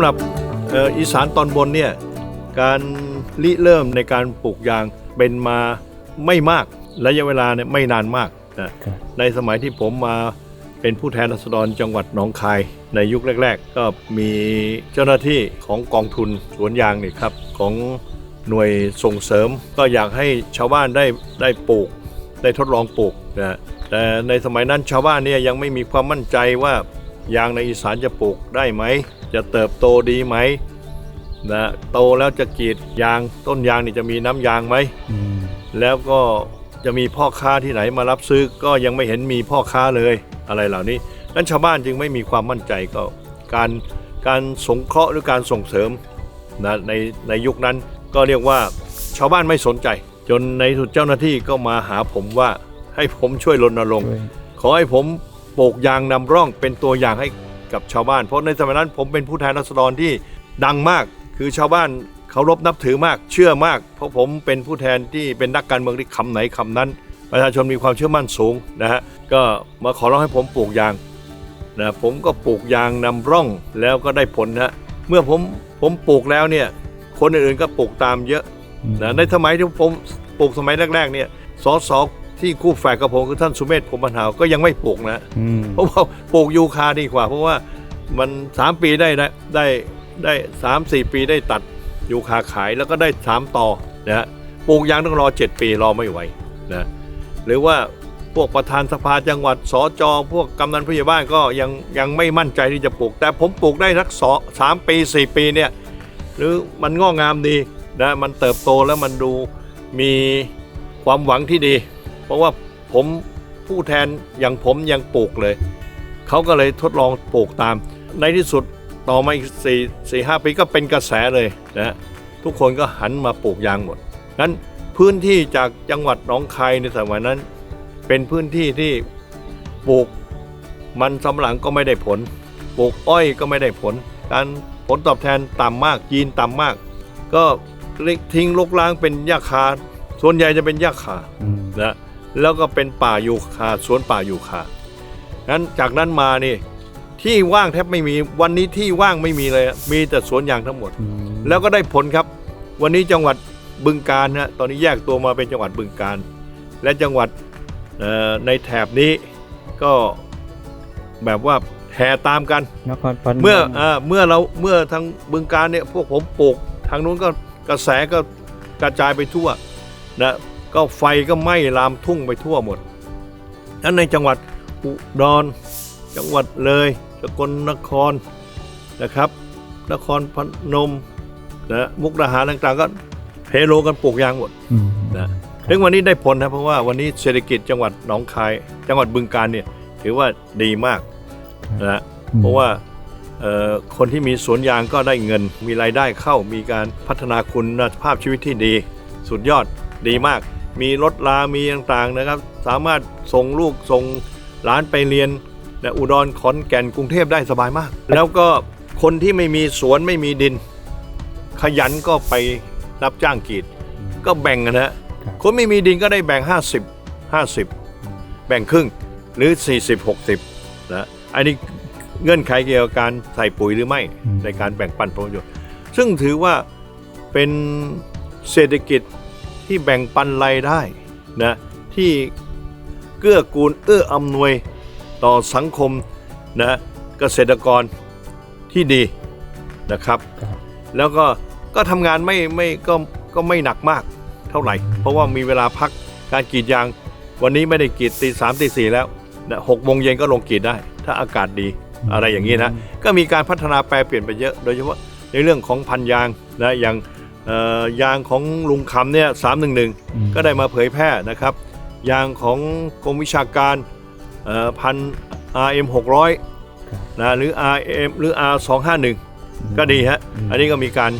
สำหรับเอ่ออีสานตอนบนเนี่ยการริเริ่มในการปลูกยางเป็นมาไม่มากระยะเวลาเนี่ยไม่นานมากนะครับในสมัยที่ผมมาเป็นผู้แทนรัษฎรจังหวัดหนองคายในยุคแรก ๆ ก็มีเจ้าหน้าที่ของกองทุนสวนยางนี่ครับของหน่วยส่งเสริมก็อยากให้ชาวบ้านได้ได้ปลูก ได้ทดลองปลูกนะแต่ในสมัยนั้นชาวบ้านเนี่ยยังไม่มีความมั่นใจว่ายางในอีสานจะปลูกได้ไหม จะเติบโตดีไหมนะโตแล้วจะกรีดยางต้นยางนี่จะมีน้ำยางไหมอืมแล้วก็จะมีพ่อค้าที่ไหนมารับซื้อก็ยังไม่เห็นมีพ่อค้าเลยอะไรเหล่านี้นั้นชาวบ้านจึงไม่มีความมั่นใจก็การการสงเคราะห์หรือการส่งเสริมนะในในยุคนั้นก็เรียกว่าชาวบ้านไม่สนใจ จนในสุดเจ้าหน้าที่ก็มาหาผมว่าให้ผมช่วยรณรงค์ช่วยขอให้ผมปลูกยางนำร่องเป็นตัวอย่างให้ กับชาวบ้าน เพราะในสมัยนั้นผมเป็นผู้แทนราษฎรที่ดังมาก คือชาวบ้านเคารพนับถือมากเชื่อมาก เพราะผมเป็นผู้แทนที่เป็นนักการเมืองที่คำไหนคำนั้น ประชาชนมีความเชื่อมั่นสูงนะฮะก็มาขอร้องให้ผมปลูกยางนะผมก็ปลูกยางนำร่องแล้วก็ได้ผลนะฮะเมื่อผมผมปลูกแล้วเนี่ยคนอื่นๆก็ปลูกตามเยอะนะในสมัยที่ผมปลูกสมัยแรกๆเนี่ยสส ที่คู่แฝดกับผมคือท่านสุเมธผมบรรหาวก็ยังไม่ปลูกนะ อืม เพราะว่าปลูกยูคาดีกว่า เพราะว่ามัน3ปีได้ได้ได้ได้สามสี่ปีได้ตัดยูคาขายแล้วก็ได้3ต่อนะฮะปลูกยางต้องรอ7ปีรอไม่ไหวนะหรือว่าพวกประธานสภาจังหวัดสจพวกกำนันผู้ใหญ่บ้านก็ยังยังไม่มั่นใจที่จะปลูก แต่ผมปลูกได้สักสองสามปี4ปีเนี่ยหรือมันงอกงามดีนะมันเติบโตแล้วมันดูมีความหวังที่ดี เพราะว่าผมผู้แทนอย่างผมยังปลูกเลย เขาก็เลยทดลองปลูกตาม ในที่สุดต่อมาอีกสี่สี่ห้าปีก็เป็นกระแสเลยนะฮะทุกคนก็หันมาปลูกยางหมดนั้นพื้นที่จากจังหวัดหนองคายในสมัยนั้น เป็นพื้นที่ที่ปลูกมันสำปะหลังก็ไม่ได้ผล ปลูกอ้อยก็ไม่ได้ผล การผลตอบแทนต่ำมากยีนต่ำมาก ก็ทิ้งลกล้างเป็นหญ้าคา ส่วนใหญ่จะเป็นหญ้าคาอืมนะ แล้วก็เป็นป่ายูคาสวนป่ายูคานั้นจากนั้นมานี่ที่ว่างแทบไม่มีวันนี้ที่ว่างไม่มีเลยมีแต่สวนยางทั้งหมดอืมแล้วก็ได้ผลครับ วันนี้จังหวัดบึงการนะตอนนี้แยกตัวมาเป็นจังหวัดบึงการ และจังหวัดเอ่อในแถบนี้ก็แบบว่าแห่ตามกันนครพนมเมื่ออ่าเมื่อเราเมื่อทางบึงการเนี่ยพวกผมปลูกทางนู้นก็กระแสก็กระจายไปทั่วนะ ก็ไฟก็ไหม้ลามทุ่งไปทั่วหมด นั้นในจังหวัดอุดร จังหวัดเลยสกลนครนะครับ นครพนมนะมุกดาหารต่างๆก็เฮโลกันปลูกยางหมดอืมนะถึงวันนี้ได้ผลนะเพราะว่าวันนี้เศรษฐกิจจังหวัดหนองคาย จังหวัดบึงการเนี่ยถือว่าดีมากนะเพราะว่าเอ่อคนที่มีสวนยางก็ได้เงิน มีรายได้เข้ามีการพัฒนาคุณภาพชีวิตที่ดี สุดยอดดีมาก มีรถลามีต่างๆนะครับ สามารถส่งลูกส่งหลานไปเรียนนะอุดรขอนแก่นกรุงเทพได้สบายมาก แล้วก็คนที่ไม่มีสวนไม่มีดิน ขยันก็ไปรับจ้างกรีด ก็แบ่งกันนะฮะครับคนไม่มีดินก็ได้แบ่ง 50 50 แบ่งครึ่งหรือ 40 60นะอันนี้เงื่อนไขเกี่ยวกับการใส่ปุ๋ยหรือไม่อืมในการแบ่งปันผลประโยชน์ซึ่งถือว่าเป็นเศรษฐกิจ ที่แบ่งปันรายได้นะที่เกื้อกูลเอื้ออำนวยต่อสังคมนะเกษตรกรที่ดีนะครับ แล้วก็ก็ทำงานไม่ไม่ก็ก็ไม่หนักมากเท่าไหร่ เพราะว่ามีเวลาพักการกรีดยาง วันนี้ไม่ได้กรีดตีสามตีสี่แล้วนะหกโมงเย็นก็ลงกรีดได้ ถ้าอากาศดีอะไรอย่างนี้นะ ก็มีการพัฒนาแปลเปลี่ยนไปเยอะ โดยเฉพาะในเรื่องของพันยางนะอย่าง ยางของลุงคำเนี่ยสามหนึ่งหนึ่งอืมก็ได้มาเผยแพร่นะครับ ยางของกรมวิชาการเอ่อพัน RM ครับ600นะหรือ RM หรือ R 251ก็ดีฮะมอันนี้ก็มีการ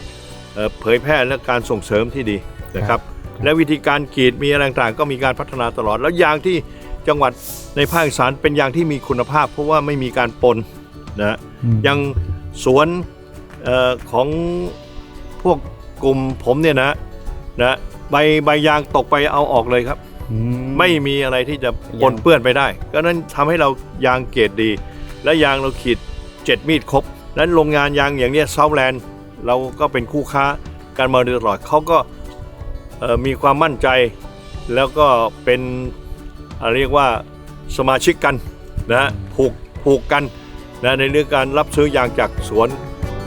เอ่อเผยแพร่และการส่งเสริมที่ดีนะครับครับและวิธีการกรีดมีอะไรต่างๆก็มีการพัฒนาตลอด แล้วยางที่จังหวัดในภาคอีสานเป็นยางที่มีคุณภาพ เพราะว่าไม่มีการปนนะอืมยังสวนเออของพวก กลุ่มผมเนี่ยนะนะใบใบยางตกไปเอาออกเลยครับ อืไม่มีอะไรที่จะปนยางเปื้อนไปได้ ก็นั้นทำให้เรายางเกรดดี และยางเราขีดเจ็ดมีดครบนั้นโรงงานยางอย่างเนี้ยเซาแลนด์เราก็เป็นคู่ค้ากันมาโดยตลอดเขาก็เอ่อมีความมั่นใจ แล้วก็เป็นอะไรเรียกว่าสมาชิกกันนะผูกผูกกันนะในเรื่องการรับซื้อยางจากสวน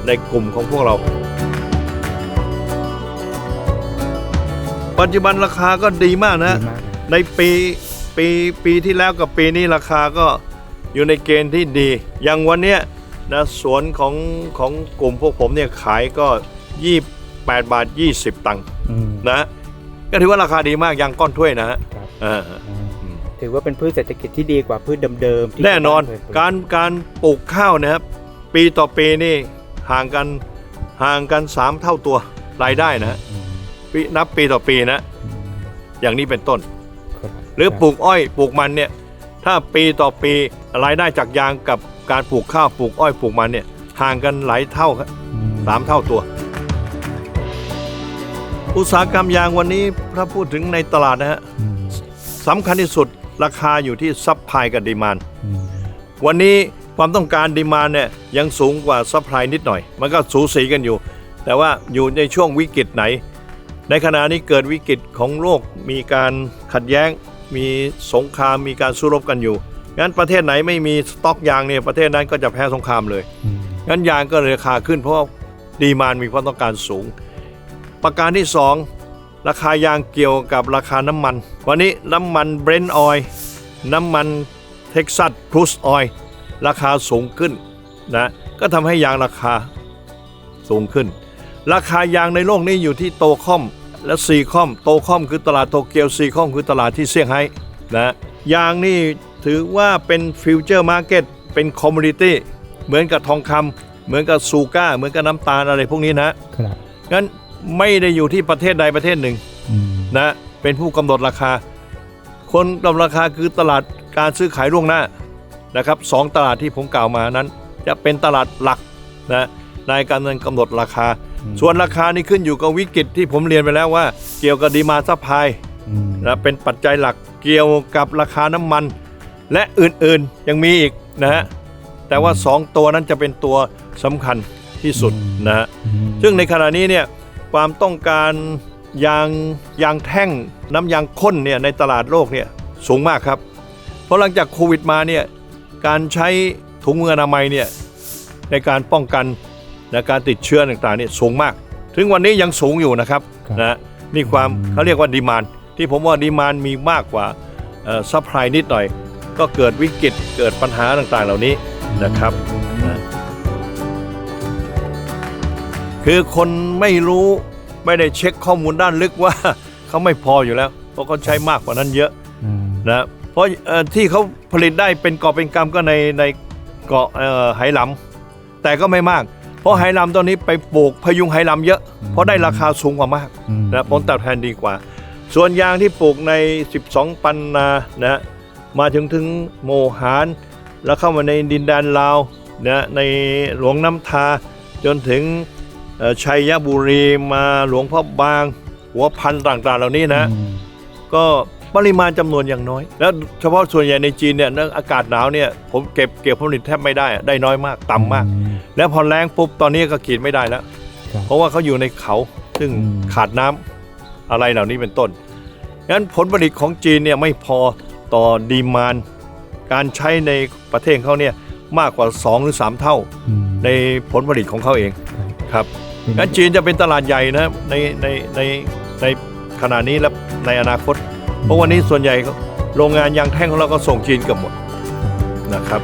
ในกลุ่มของพวกเรา ปัจจุบันราคาก็ดีมากนะ ดีมากเลยในปีปีปีที่แล้วกับปีนี้ราคาก็อยู่ในเกณฑ์ที่ดี อย่างวันเนี้ยนะสวนของของกลุ่มพวกผมเนี่ยขายก็ 28 บาท 20 ตังค์อืม นะ ก็ถือว่าราคาดีมากยางก้อนถ้วยนะฮะครับอ่าอืมถือว่าเป็นพืชเศรษฐกิจที่ดีกว่าพืชเดิมๆที่แน่นอนชวบ้เคยปลูกการการปลูกข้าวนะครับปีต่อปีนี่ห่างกันห่างกัน 3 เท่าตัวรายได้นะฮะอืม ปีนับปีต่อปีนะอืมอย่างนี้เป็นต้นครับหรือปลูกอ้อยปลูกมันเนี่ย ถ้าปีต่อปีรายได้จากยางกับการปลูกข้าวปลูกอ้อยปลูกมันเนี่ยห่างกันหลายเท่าครับอืมสามเท่าตัว อุตสาหกรรมยางวันนี้ถ้าพูดถึงในตลาดนะฮะอืมสำคัญที่สุดราคาอยู่ที่ซัพพลายกับดีมานอืมวันนี้ความต้องการดีมานเนี่ยยังสูงกว่าซัพพลายนิดหน่อย มันก็สูสีกันอยู่ แต่ว่าอยู่ในช่วงวิกฤตไหน ในขณะนี้เกิดวิกฤตของโลกมีการขัดแย้ง มีสงครามมีการสู้รบกันอยู่งั้นประเทศไหนไม่มีสต็อกยางเนี่ยประเทศนั้นก็จะแพ้สงครามเลยอืมงั้นยางก็เลยราคาขึ้นเพราะว่าดีมานมีความต้องการสูง ประการที่ 2 ราคายางเกี่ยวกับราคาน้ำมัน วันนี้น้ำมันเบรนท์ออยล์น้ำมันเท็กซัสครูสออยล์ราคาสูงขึ้นนะก็ทำให้ยางราคาสูงขึ้น ราคายางในโลกนี้อยู่ที่โตคอมและซีคอมโตคอมคือตลาดโตเกียวซีคอมคือตลาดที่เซี่ยงไฮ้นะยางนี่ถือว่าเป็นฟิวเจอร์มาร์เก็ตเป็นคอมมูนิตี้เหมือนกับทองคำเหมือนกับซูก้า เหมือนกับน้ำตาลอะไรพวกนี้นะครับงั้นไม่ได้อยู่ที่ประเทศใดประเทศหนึ่งอืมนะเป็นผู้กำหนดราคา คนกำหนดราคาคือตลาดการซื้อขายล่วงหน้านะครับสองตลาดที่ผมกล่าวมานั้น จะเป็นตลาดหลักนะในการกำหนดราคา ส่วนราคานี่ขึ้นอยู่กับวิกฤตที่ผมเรียนไปแล้วว่า เกี่ยวกับดีมาซัพพลายอืมนะเป็นปัจจัยหลักเกี่ยวกับราคาน้ำมัน และอื่นๆยังมีอีกนะฮะแต่ว่า 2 ตัวนั้นจะเป็นตัวสำคัญที่สุดนะฮะอืมซึ่งในขณะนี้เนี่ยความต้องการยางยางแท่งน้ำยางข้นเนี่ยในตลาดโลกเนี่ยสูงมากครับ เพราะหลังจากโควิดมาเนี่ยการใช้ถุงมืออนามัยเนี่ยในการป้องกัน และการติดเชื้อต่างๆเนี่ยสูงมาก ถึงวันนี้ยังสูงอยู่นะครับครับนะมีความอืมเขาเรียกว่าดีมานที่ผมว่าดีมานมีมากกว่าซัพพลายนิดหน่อย ก็เกิดวิกฤตเกิดปัญหาต่างๆ เหล่านี้นะครับนะคือคนไม่รู้ไม่ได้เช็คข้อมูลด้านลึกว่าเขาไม่พออยู่แล้ว เพราะเขาใช้มากกว่านั้นเยอะอืมนะเพราะเอ่อที่เขาผลิตได้เป็นกอบเป็นกำก็ในในเกาะเอ่อไหหลำแต่ก็ไม่มาก เพราะไหหลำตอนนี้ไปปลูกพยุงไหหลำเยอะ เพราะได้ราคาสูงกว่ามากอืมนะผลตอบแทนดีกว่า ส่วนยางที่ปลูกใน 12 ปันนานะมาถึงถึงโมหารแล้วเข้ามาในดินแดนลาวนะในหลวงน้ำทา จนถึงเอ่อชัยบุรีมาหลวงพ่อบาง หัวพันธุ์ต่างๆ เหล่านี้นะอืมก็ ปริมาณจำนวนอย่างน้อย แล้วเฉพาะส่วนใหญ่ในจีนเนี่ยเนื่องอากาศหนาวเนี่ยผมเก็บเกี่ยวผลผลิตแทบไม่ได้อะได้น้อยมากต่ำมากอืแล้วพอแรงปุ๊บตอนนี้ก็กรีดไม่ได้แล้วครับเพราะว่าเขาอยู่ในเขาซึ่งอืมขาดน้ำอะไรเหล่านี้เป็นต้นงั้นผลผลิตของจีนเนี่ยไม่พอต่อดีมานการใช้ในประเทศเขาเนี่ยมากกว่า 2 หรือ 3 เท่าอืมในผลผลิตของเขาเองครับเป็นงั้นจีนจะเป็นตลาดใหญ่นะในในในในขณะนี้และในอนาคต เพราะวันนี้ส่วนใหญ่โรงงานยางแท่งของเราก็ส่งจีนเกับหมดนะครับ